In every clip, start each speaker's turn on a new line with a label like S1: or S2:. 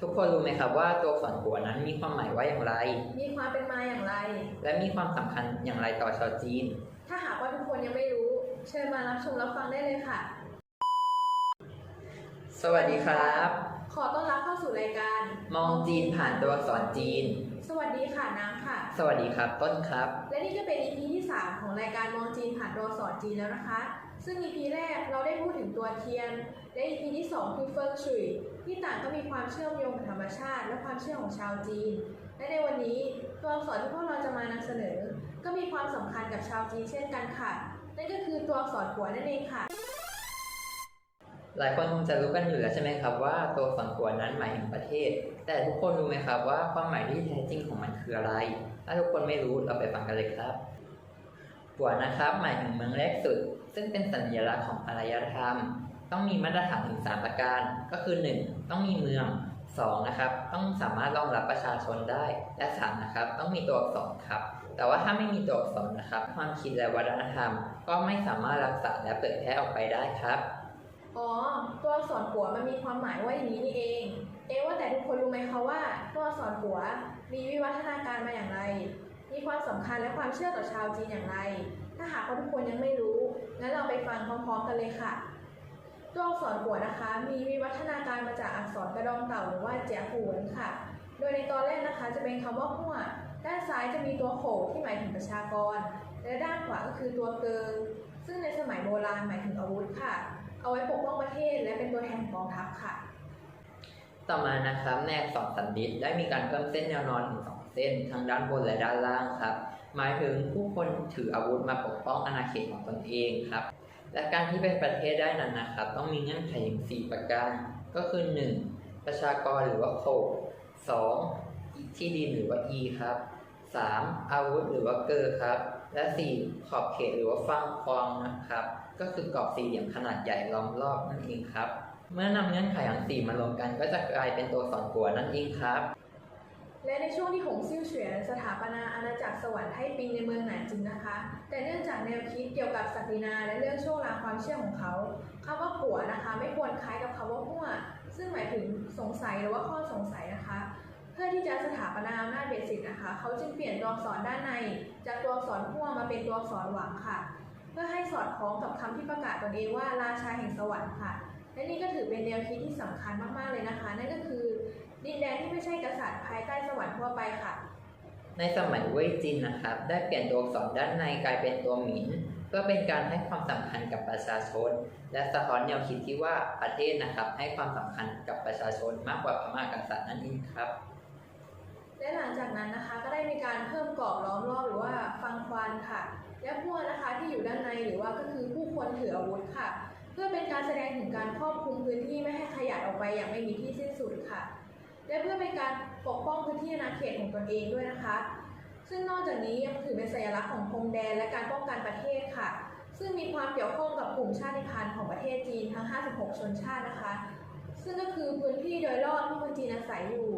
S1: ทุกคนรู้ไหมครับว่าตัวอักษรกัวนั้นมีความหมายว่าอย่างไร
S2: มีความเป็นมาอย่างไร
S1: และมีความสำคัญอย่างไรต่อชาวจีน
S2: ถ้าหากว่าทุกคนยังไม่รู้ เชิญมารับชมรับฟังได้เลยค่ะ
S1: สวัสดีครับ
S2: ขอต้อนรับเข้าสู่รายการ
S1: มองจีนผ่านตัวอักษรจีน
S2: สวัสดีค่ะน้ำค่ะ
S1: สวัสดีครับต้นครับ
S2: และนี่ก็เป็น EP ที่ 3 ของรายการมองจีนผ่านตัวอักษรจีนแล้วนะคะ ซึ่ง EP แรกเราได้พูดถึงตัวเทียน และ EP ที่ 2 คือเฟิงชุยที่ต่างก็มีความเชื่อมโยงกับธรรมชาติ และความเชื่อของชาวจีน และในวันนี้ตัวอักษรที่พวกเราจะมานำเสนอ ก็มีความสำคัญกับชาวจีนเช่นกันค่ะนั่นก็คือตัวอักษรกัวนั่นเองค่ะ
S1: หลายคนคงจะรู้กันอยู่แล้วใช่ไหมครับว่าตัวอักษรกัวนั้นหมายถึงประเทศ แต่ทุกคนรู้ไหมครับว่าความหมายที่แท้จริงของมันคืออะไร ถ้าทุกคนไม่รู้เราไปฟังกันเลยครับ กัวนะครับ หมายถึงเมืองแรกสุด ซึ่งเป็นสัญลักษณ์ของอารยธรรม ต้องมีมาตรฐานถึง 3 ประการ ก็คือ 1. ต้องมีเมือง 2. นะครับ ต้องสามารถรองรับประชาชนได้ และ 3. นะครับ ต้องมีตัวอักษรครับ แต่ว่าถ้าไม่มีตัวอักษรนะครับ ความคิดและวัฒนธรรม ก็ไม่สามารถรักษาและเผยแพร่ออกไปได้ครับ
S2: อ๋อ ตัวอักษรกัวมันมีความหมายว่าอย่างนี้นี่เอง เอะว่าแต่ทุกคนรู้ไหมคะว่า ตัวอักษรกัวมีวิวัฒนาการมาอย่างไร มีความสำคัญและความเชื่อต่อชาวจีนอย่างไร ถ้าหากว่าทุกคนยังไม่รู้ งั้นเราไปฟังพร้อมๆกันเลยค่ะ ตัวอักษรกัวนะคะ มีวิวัฒนาการมาจากอักษรกระดองเต่าหรือว่าเจียหวนค่ะ โดยในตอนแรกนะคะจะเป็นคำว่าหัวด้านซ้ายจะมีตัวโขที่หมายถึงประชากร และด้านขวาก็คือตัวเกิงซึ่งในสมัยโบราณหมายถึงอาวุธค่ะ เอาไว้ปกป้องประเทศและเป็นตัวแทนของกองทัพค่ะ
S1: ต่อมานะครับในอักษรสันดิษได้มีการเพิ่มเส้นแนวนอนถึงสอง เส้นทั้งด้านบนและด้านล่างครับ หมายถึงผู้คนถืออาวุธมาปกป้องอาณาเขตของตนเองครับ และการที่เป็นประเทศได้นั้นนะครับ ต้องมีเงื่อนไขถึง4ประการ ก็คือ 1. ประชากรหรือว่าโคสองที่ดินหรือว่า E ครับ 3. อาวุธหรือว่าเกอร์ครับ และ 4. ขอบเขตหรือว่าฟังคลองนะครับ ก็คือกรอบสี่เหลี่ยมขนาดใหญ่ล้อมรอบนั่นเองครับ เมื่อนำเงื่อนไขทั้งสี่มารวมกันก็จะกลายเป็นตัวสอนกัวนั่นเองครับ
S2: และในช่วงที่หงซิ่วเฉียนสถาปนาอาณาจักรสวรรค์ให้ปิงในเมืองหนานจินนะคะ แต่เนื่องจากแนวคิดเกี่ยวกับศักดินาและเรื่องโชคลางความเชื่อของเขาคำว่ากัวนะคะ ไม่ควรคล้ายกับคำว่าหัวซึ่งหมายถึงสงสัยหรือว่าข้อสงสัยนะคะ เพื่อที่จะสถาปนาอำนาจเบสิกนะคะ เขาจึงเปลี่ยนตัวอักษรด้านใน จากตัวอักษรหัวมาเป็นตัวอักษรหวังค่ะ เพื่อให้สอดคล้องกับคำที่ประกาศตนเองว่าราชาแห่งสวรรค์ค่ะและนี่ก็ถือเป็นแนวคิดที่สำคัญมากๆเลยนะคะ นั่นก็คือ ดินแดนที่ไม่ใช่กษัตริย์ภายใต้สวรรค์ทั่วไปค่ะ
S1: ในสมัยเว่ยจินนะครับ ได้เปลี่ยนตัวอักษรด้านในกลายเป็นตัวหมินเพื่อเป็นการให้ความสำคัญกับประชาชน และสะท้อนแนวคิดที่ว่าประเทศนะครับ ให้ความสำคัญกับประชาชนมากกว่าพระมหากษัตริย์นั่นเองครับ
S2: และหลังจากนั้นนะคะก็ได้มีการเพิ่มกรอบล้อมรอบหรือว่าฟังควานค่ะ และพวกนะคะที่อยู่ด้านในหรือว่าก็คือผู้คนถืออาวุธค่ะ เพื่อเป็นการแสดงถึงการครอบคลุมพื้นที่ไม่ให้ขยายออกไปอย่างไม่มีที่สิ้นสุดค่ะ และเพื่อเป็นการปกป้องพื้นที่อาณาเขตของตนเองด้วยนะคะ ซึ่งนอกจากนี้ยังถือเป็นสัญลักษณ์ของพรมแดนและการป้องกันประเทศค่ะ ซึ่งมีความเกี่ยวข้องกับกลุ่มชาติพันธุ์ของประเทศจีนทั้ง 56 ชนชาตินะคะ ซึ่งก็คือพื้นที่โดยรอบที่คนจีนอาศัยอยู่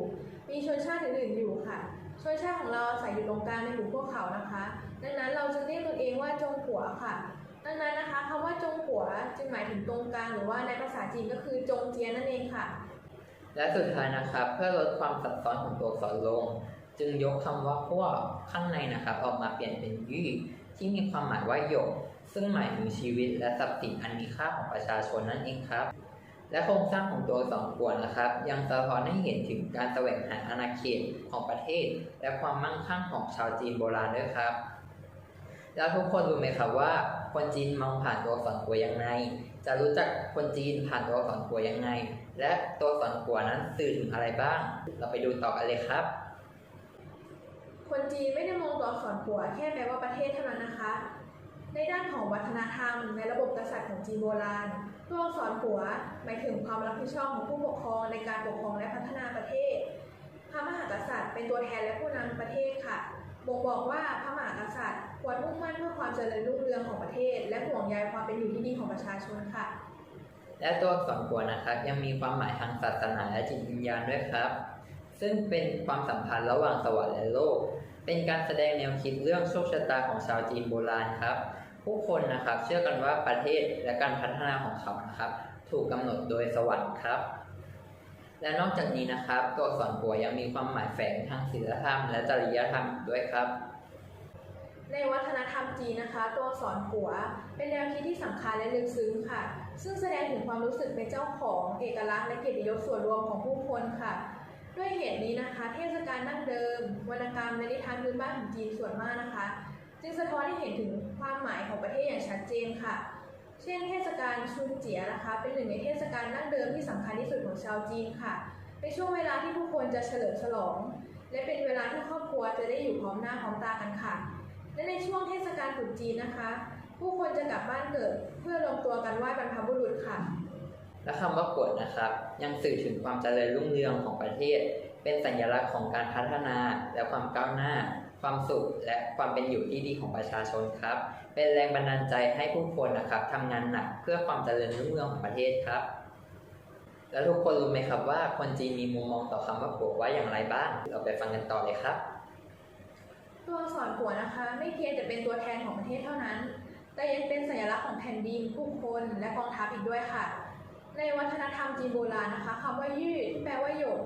S2: มีชนชาติอื่นๆอยู่ค่ะ ชนชาติของเราอาศัยอยู่ตรงกลางในหมู่พวกเขานะคะ ดังนั้นเราจึงเรียกตนเองว่าจงกัวค่ะดังนั้นนะคะคำว่าจงกัวจึงหมายถึงตรงกลางหรือว่าในภาษาจีนก็คือจงเจียนนั่นเองค่ะ
S1: และสุดท้ายนะครับ เพื่อลดความซับซ้อนของตัวอักษรลง จึงยกคำว่าขั้วข้างในนะครับ ออกมาเปลี่ยนเป็นยี่ที่มีความหมายว่าหยก ซึ่งหมายถึงชีวิตและทรัพย์สินอันมีค่าของประชาชนนั่นเองครับ และโครงสร้างของตัวสอักษรกวนนะครับ ยังสะท้อนให้เห็นถึงการแสวงหาอาณาเขตของประเทศ และความมั่งคั่งของชาวจีนโบราณด้วยครับ แล้วทุกคนรู้ไหมครับว่า คนจีนมองผ่านตัวอักษรกัวยังไง จะรู้จักคนจีนผ่านตัวอักษรกัวยังไง และตัวอักษรกัวนั้นสื่อถึงอะไรบ้าง เราไปดูต่อกันเลยครับ
S2: คนจีนไม่ได้มองตัวอักษรกัวแค่แปลว่าประเทศเท่านั้นนะคะ ในด้านของวัฒนธรรม ในระบบกษัตริย์ของจีนโบราณตัวอักษรกัวหมายถึงความรับผิดชอบของผู้ปกครองในการปกครองและพัฒนาประเทศ พระมหากษัตริย์เป็นตัวแทนและผู้นำประเทศค่ะบ่งบอกว่าพระมหากษัตริย์ ควรมุ่งมั่นเพื่อความเจริญรุ่งเรืองของประเทศ และห่วงใยความเป็นอยู่ที่ดีของประชาชนค่ะ
S1: และตัวอักษรกัวนะครับ ยังมีความหมายทางศาสนาและจิตวิญญาณด้วยครับ ซึ่งเป็นความสัมพันธ์ระหว่างสวรรค์และโลก เป็นการแสดงแนวคิดเรื่องโชคชะตาของชาวจีนโบราณครับ ผู้คนนะครับเชื่อกันว่าประเทศและการพัฒนาของเขานะครับ ถูกกำหนดโดยสวรรค์ครับและนอกจากนี้นะครับ ตัวอักษรกัวยังมีความหมายแฝงทางศีลธรรมและจริยธรรมอีกด้วยครับ
S2: ในวัฒนธรรมจีนนะคะ ตัวอักษรกัว เป็นแนวคิดที่สำคัญและลึกซึ้งค่ะ ซึ่งแสดงถึงความรู้สึกเป็นเจ้าของเอกลักษณ์และเกียรติยศส่วนรวมของผู้คนค่ะด้วยเหตุนี้นะคะ เทศกาลดั้งเดิมวรรณกรรมและนิทานพื้นบ้านของจีนส่วนมากนะคะ จึงสะท้อนให้เห็นถึงความหมายของประเทศอย่างชัดเจนค่ะ เช่น เทศกาลชุนเจียนะคะ เป็นหนึ่งในเทศกาลดั้งเดิมที่สำคัญที่สุดของชาวจีนค่ะเป็นช่วงเวลาที่ผู้คนจะเฉลิมฉลอง และเป็นเวลาที่ครอบครัวจะได้อยู่พร้อมหน้าพร้อมตากันค่ะ และในช่วงเทศกาลตรุษจีนนะคะ ผู้คนจะกลับบ้านเกิดเพื่อรวมตัวกันไหว้บรรพบุรุษค่ะ
S1: และคำว่ากวดนะครับ ยังสื่อถึงความเจริญรุ่งเรืองของประเทศ เป็นสัญลักษณ์ของการพัฒนาและความก้าวหน้า ความสุขและความเป็นอยู่ที่ดีของประชาชนครับ เป็นแรงบันดาลใจให้ผู้คนนะครับทำงานหนักเพื่อความเจริญรุ่งเรืองของประเทศครับแล้วทุกคนรู้ไหมครับว่าคนจีนมีมุมมองต่อคำว่ากวดว่าอย่างไรบ้าง เราไปฟังกันต่อเลยครับ
S2: ตัวอักษรกัวนะคะ ไม่เพียงแต่เป็นตัวแทนของประเทศเท่านั้น แต่ยังเป็นสัญลักษณ์ของแผ่นดินผู้คนและกองทัพอีกด้วยค่ะ ในวัฒนธรรมจีนโบราณนะคะคำว่ายืดที่แปลว่าหยก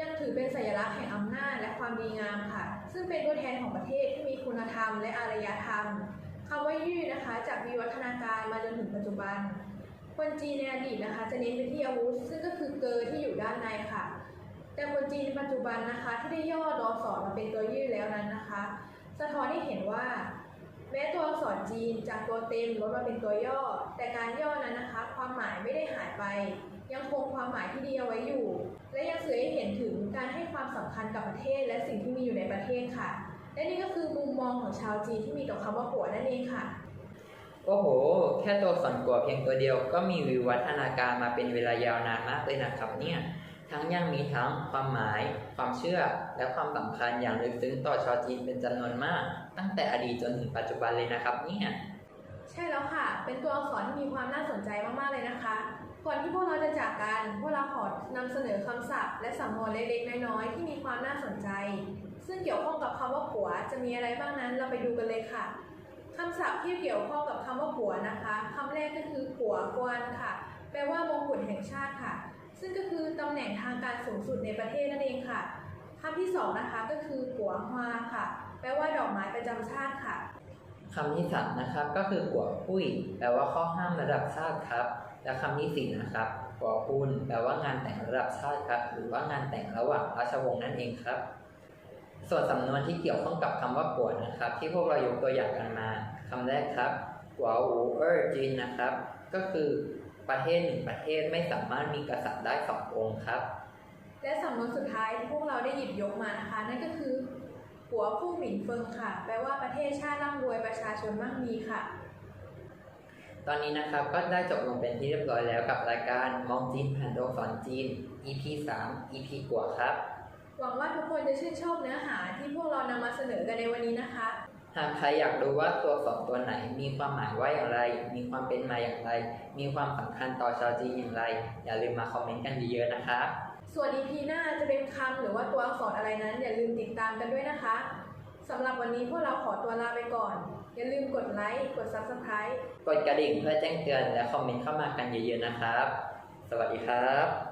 S2: ยังถือเป็นสัญลักษณ์แห่งอำนาจและความดีงามค่ะ ซึ่งเป็นตัวแทนของประเทศที่มีคุณธรรมและอารยธรรมคำว่ายืดนะคะจากวิวัฒนาการมาจนถึงปัจจุบัน คนจีนในอดีตนะคะ จะเน้นไปที่อาวุธ ซึ่งก็คือเกอที่อยู่ด้านในค่ะ แต่คนจีนในปัจจุบันนะคะ ที่ได้ย่อดอสอมาเป็นตัว สะท้อนให้เห็นว่า แม้ตัวอักษรจีนจากตัวเต็มลดมาเป็นตัวย่อ แต่การย่อนั้นนะคะ ความหมายไม่ได้หายไป ยังคงความหมายที่ดีเอาไว้อยู่ และยังสื่อให้เห็นถึงการให้ความสำคัญกับประเทศ และสิ่งที่มีอยู่ในประเทศค่ะ และนี่ก็คือมุมมองของชาวจีนที่มีต่อคำว่ากัวนั่นเองค่ะ
S1: โอ้โห แค่ตัวอักษรกัวเพียงตัวเดียวก็มีวิวัฒนาการมาเป็นเวลายาวนานมากเลยนะครับเนี่ย ทั้งยังมีทั้งความหมาย ความเชื่อ และความสำคัญอย่างลึกซึ้งต่อชาวจีนเป็นจำนวนมาก ตั้งแต่อดีตจนถึงปัจจุบันเลยนะครับเนี่ย
S2: ใช่แล้วค่ะ เป็นตัวอักษรที่มีความน่าสนใจมากๆเลยนะคะ ก่อนที่พวกเราจะจากกัน พวกเราขอนำเสนอคำศัพท์ และสำนวนเล็กๆน้อยๆที่มีความน่าสนใจ ซึ่งเกี่ยวข้องกับคำว่าผัว จะมีอะไรบ้างนั้นเราไปดูกันเลยค่ะคำศัพท์ที่เกี่ยวข้องกับคำว่าผัวนะคะคำแรกก็คือผัวกวนค่ะ แปลว่ามงกุฎแห่งชาติค่ะ ซึ่งก็คือตำแหน่งทางการสูงสุดในประเทศนั่นเองค่ะคำที่สองนะคะก็คือผัวฮวาค่ะ แปลว่าดอกไม้ประจำชาติค่ะ
S1: คำที่สามนะครับก็คือกัวปุ้ยแปลว่าข้อห้ามระดับชาติครับ และคำที่สี่นะครับกัวปุนแปลว่างานแต่งระดับชาติครับ หรือว่างานแต่งระหว่างราชวงศ์นั่นเองครับ ส่วนสำนวนที่เกี่ยวข้องกับคำว่ากัวนะครับ ที่พวกเรายกตัวอย่างกันมาคำแรกครับกัวอูเออร์จีนนะครับ ก็คือประเทศหนึ่งประเทศไม่สามารถมีกษัตริย์ได้สององค์ครับ
S2: และสำนวนสุดท้ายที่พวกเราได้หยิบยกมานะคะ นั่นก็คือ หัวผู้หมินเฟิงค่ะ แปลว่าประเทศชาติร่ำรวยประชาชนมั่งมีค่ะ
S1: ตอนนี้นะครับก็ได้จบลงเป็นที่เรียบร้อยแล้วกับรายการมองจีนผ่านตัวอักษรจีน EP 3 EP กว่าครับ
S2: หวังว่าทุกคนจะชื่นชอบเนื้อหาที่พวกเรานำมาเสนอกันในวันนี้นะคะ
S1: หากใครอยากรู้ว่าตัวอักษรตัวไหน มีความหมายว่าอย่างไร มีความเป็นมาอย่างไร มีความสำคัญต่อชาวจีนอย่างไร อย่าลืมมาคอมเมนต์กันเยอะๆนะครับ
S2: ส่วน EP หน้าจะเป็นคำหรือว่าตัวอักษรอะไรนั้น อย่าลืมติดตามกันด้วยนะคะสำหรับวันนี้พวกเราขอตัวลาไปก่อน อย่าลืมกดไลค์ กด Subscribe
S1: กดกระดิ่งเพื่อแจ้งเตือนและคอมเมนต์เข้ามากันเยอะๆนะครับ สวัสดีครับ